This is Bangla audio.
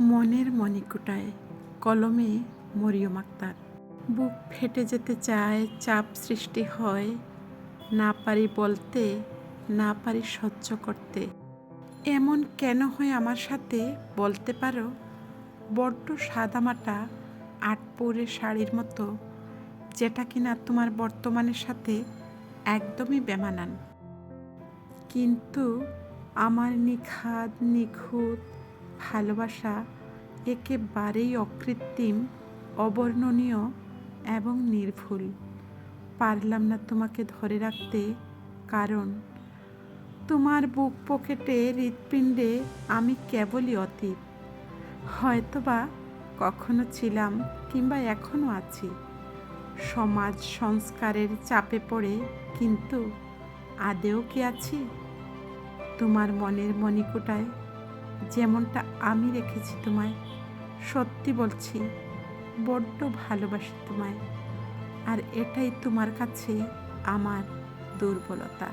মনের মণিকুটায় কলমে মরিয়ম আক্তার। বুক ফেটে যেতে চায়, চাপ সৃষ্টি হয়, না পারি বলতে, না পারি সহ্য করতে। এমন কেন হয় আমার সাথে বলতে পারো? বড্ড সাদামাটা, আটপৌরে শাড়ির মতো, যেটা কিনা তোমার বর্তমানের সাথে একদমই বেমানান। কিন্তু আমার নিখাদ, নিখুঁত ভালোবাসা একেবারেই অকৃত্রিম, অবর্ণনীয় এবং নির্ভুল। পারলাম না তোমাকে ধরে রাখতে, কারণ তোমার বুক পকেটে হৃৎপিণ্ডে আমি কেবলই অতীত। হয়তোবা কখনো ছিলাম কিংবা এখনও আছি। সমাজ সংস্কারের চাপে পড়ে, কিন্তু আদেও কি আছি? তোমার মনের মণিকুটায় যেমনটা আমি রেখেছি তোমায়, সত্যি বলছি, বড্ড ভালোবাসি তোমায়। আর এটাই তোমার কাছে আমার দুর্বলতা।